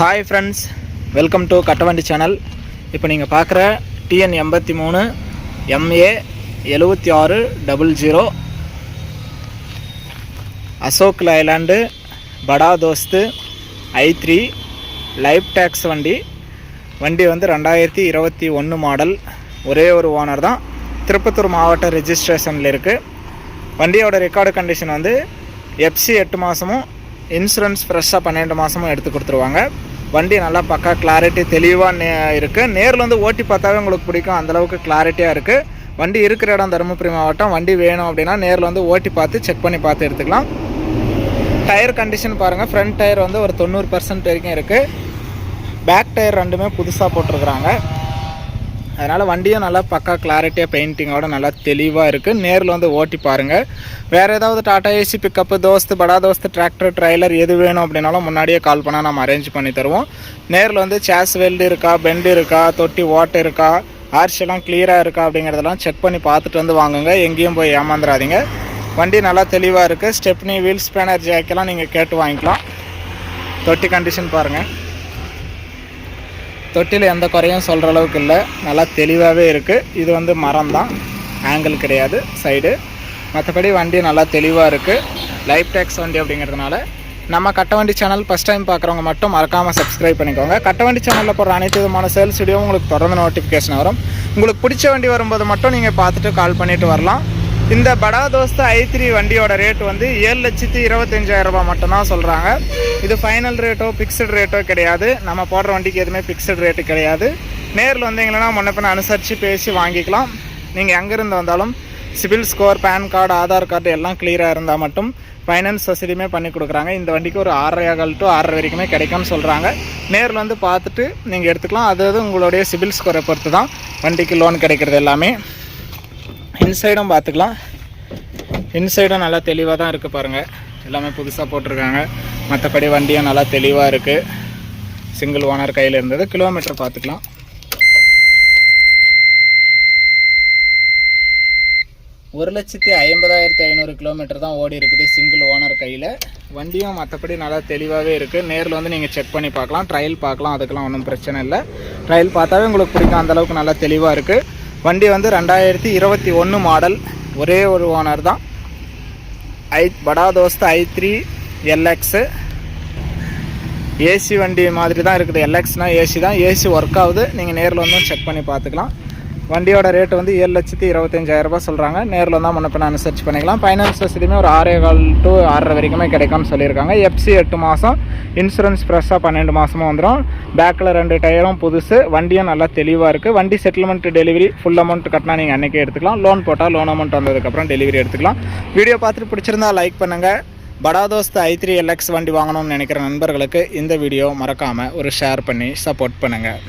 Hi friends welcome to Kattavandi channel இப்போ நீங்கள் பார்க்குற டிஎன் எண்பத்தி மூணு எம்ஏ எழுபத்தி ஆறு double zero Ashok Leyland Bada Dost I three life tax வண்டி. வண்டி வந்து ரெண்டாயிரத்தி இருபத்தி ஒன்று மாடல் ஒரே ஒரு ஓனர் தான். திருப்பத்தூர் மாவட்ட ரெஜிஸ்ட்ரேஷனில் இருக்குது வண்டியோட ரெக்கார்டு கண்டிஷன் வந்து எஃப்சி எட்டு மாதமும் இன்சூரன்ஸ் ஃப்ரெஷ்ஷாக பன்னெண்டு மாதமும் எடுத்து கொடுத்துருவாங்க. வண்டி நல்லா பக்கா கிளாரிட்டி தெளிவாக நே இருக்குது நேரில் வந்து ஓட்டி பார்த்தாவே உங்களுக்கு பிடிக்கும். அந்தளவுக்கு கிளாரிட்டியாக இருக்குது வண்டி இருக்கிற இடம் தருமபுரி மாவட்டம். வண்டி வேணும் அப்படின்னா நேரில் வந்து ஓட்டி பார்த்து செக் பண்ணி பார்த்து எடுத்துக்கலாம். டயர் கண்டிஷன் பாருங்கள் ஃப்ரண்ட் டயர் வந்து ஒரு தொண்ணூறு பர்சன்ட் வரைக்கும் இருக்குது பேக் டயர் ரெண்டுமே புதுசாக போட்டிருக்கிறாங்க. அதனால் வண்டியும் நல்லா பக்கா கிளாரிட்டியாக பெயிண்டிங்கோட நல்லா தெளிவாக இருக்குது நேரில் வந்து ஓட்டி பாருங்கள் வேறு ஏதாவது டாடா ஏசி பிக்கப்பு தோஸ்து படா தோஸ்து டிராக்டர் ட்ரைலர் எது வேணும் அப்படின்னாலும் முன்னாடியே கால் பண்ணால் நம்ம அரேஞ்ச் பண்ணி தருவோம். நேரில் வந்து சேஸ் வெல்டு இருக்கா பெண்டு இருக்கா தொட்டி ஓட்டு இருக்கா ஆர்ச் எல்லாம் கிளியராக இருக்கா அப்படிங்கிறதெல்லாம் செக் பண்ணி பார்த்துட்டு வந்து வாங்குங்க. எங்கேயும் போய் ஏமாந்துடாதீங்க வண்டி நல்லா தெளிவாக இருக்குது ஸ்டெப்னி வீல் ஸ்பேனர் ஜாக்கெல்லாம் நீங்கள் கேட்டு வாங்கிக்கலாம். தொட்டி கண்டிஷன் பாருங்கள் தொட்டியில் எந்த குறையும் சொல்கிற அளவுக்கு இல்லை. நல்லா தெளிவாகவே இருக்குது இது வந்து மரம் தான் ஆங்கிள் கிடையாது. சைடு மற்றபடி வண்டி நல்லா தெளிவாக இருக்குது லைஃப் டேக்ஸ் வண்டி அப்படிங்கிறதுனால நம்ம கட்டவண்டி சேனல் ஃபஸ்ட் டைம் பார்க்குறவங்க மட்டும் மறக்காமல் சப்ஸ்கிரைப் பண்ணிக்கோங்க. கட்டவண்டி சேனலில் போகிற அனைத்து விதமான சேல்ஸ் வீடியோ உங்களுக்கு தொடர்ந்து நோட்டிஃபிகேஷன் வரும். உங்களுக்கு பிடிச்ச வண்டி வரும்போது மட்டும் நீங்கள் பார்த்துட்டு கால் பண்ணிவிட்டு வரலாம். இந்த படா தோஸ்து ஐ த்ரீ வண்டியோட ரேட் வந்து ஏழு லட்சத்தி இருபத்தஞ்சாயிரம் ரூபாய் மட்டும்தான் சொல்கிறாங்க இது ஃபைனல் ரேட்டோ ஃபிக்ஸ்டு ரேட்டோ கிடையாது. நம்ம போடுற வண்டிக்கு எதுவுமே ஃபிக்ஸ்டு ரேட்டு கிடையாது. நேரில் வந்தீங்கன்னா முன்ன பின்ன அனுசரித்து பேசி வாங்கிக்கலாம். நீங்கள் எங்கேருந்து வந்தாலும் CIBIL score PAN card Aadhaar card எல்லாம் கிளியராக இருந்தால் மட்டும் ஃபைனான்ஸ் வசதியுமே பண்ணி கொடுக்குறாங்க. இந்த வண்டிக்கு ஒரு ஆறரை டு ஆறரை வரைக்குமே கிடைக்கும்னு சொல்கிறாங்க நேரில் வந்து பார்த்துட்டு நீங்கள் எடுத்துக்கலாம். அது அது உங்களுடைய சிபில் ஸ்கோரை பொறுத்து தான் வண்டிக்கு லோன் கிடைக்கிறது எல்லாமே. இன்சைடும் பார்த்துக்கலாம். இன்சைடும் நல்லா தெளிவாக தான் இருக்குது பாருங்கள் எல்லாமே புதுசாக போட்டிருக்காங்க. மற்றபடி வண்டியும் நல்லா தெளிவாக இருக்குது சிங்கிள் ஓனர் கையில் இருந்தது. கிலோமீட்டர் பார்த்துக்கலாம். ஒரு லட்சத்தி ஐம்பதாயிரத்தி ஐநூறு கிலோமீட்டர் தான் ஓடி இருக்குது சிங்கிள் ஓனர் கையில். வண்டியும் மற்றபடி நல்லா தெளிவாகவே இருக்குது நேரில் வந்து நீங்கள் செக் பண்ணி பார்க்கலாம். ட்ரையல் பார்க்கலாம். அதுக்கெல்லாம் ஒன்றும் பிரச்சனை இல்லை. ட்ரையல் பார்த்தாவே உங்களுக்கு பிடிக்கும். அந்தளவுக்கு நல்லா தெளிவாக இருக்குது வண்டி வந்து ரெண்டாயிரத்தி இருபத்தி ஒன்று மாடல். ஒரே ஒரு ஓனர் தான். I Bada Dost I three LX AC வண்டி மாதிரி தான் இருக்குது. எல்எக்ஸ்னால் ஏசி தான். ஏசி ஒர்க் ஆகுது. நீங்கள் நேரில் வந்து செக் பண்ணி பார்த்துக்கலாம். வண்டியோட ரேட் வந்து ஏழு லட்சத்தி இருபத்தஞ்சாயிரம் ரூபாய் சொல்கிறாங்க நேரில் வந்தால் முன்ன பின்ன அனுசரிச்சு பண்ணிக்கலாம். ஃபைனான்ஸ் வசதியுமே ஒரு ஆறே கால் டு ஆறரை வரைக்குமே கிடைக்கும்னு சொல்லியிருக்காங்க. எஃப்சி எட்டு மாதம் இன்சூரன்ஸ் ஃப்ரெஷ்ஷாக பன்னெண்டு மாதமும் வந்துடும் பேக்கில் ரெண்டு டயரும் புதுசு வண்டியும் நல்லா தெளிவாக இருக்குது வண்டி செட்டில்மெண்ட் டெலிவரி ஃபுல் அமௌண்ட் கட்டினா நீங்கள் அன்றைக்கே எடுத்துக்கலாம். லோன் போட்டால் லோன் அமௌண்ட் வந்ததுக்கப்புறம் டெலிவரி எடுத்துக்கலாம். வீடியோ பார்த்துட்டு பிடிச்சிருந்தா லைக் பண்ணுங்கள் படாதோஸ்த் ஐ த்ரீ எல்எக்ஸ் வண்டி வாங்கணும்னு நினைக்கிற நண்பர்களுக்கு இந்த வீடியோ மறக்காமல் ஒரு ஷேர் பண்ணி சப்போர்ட் பண்ணுங்கள்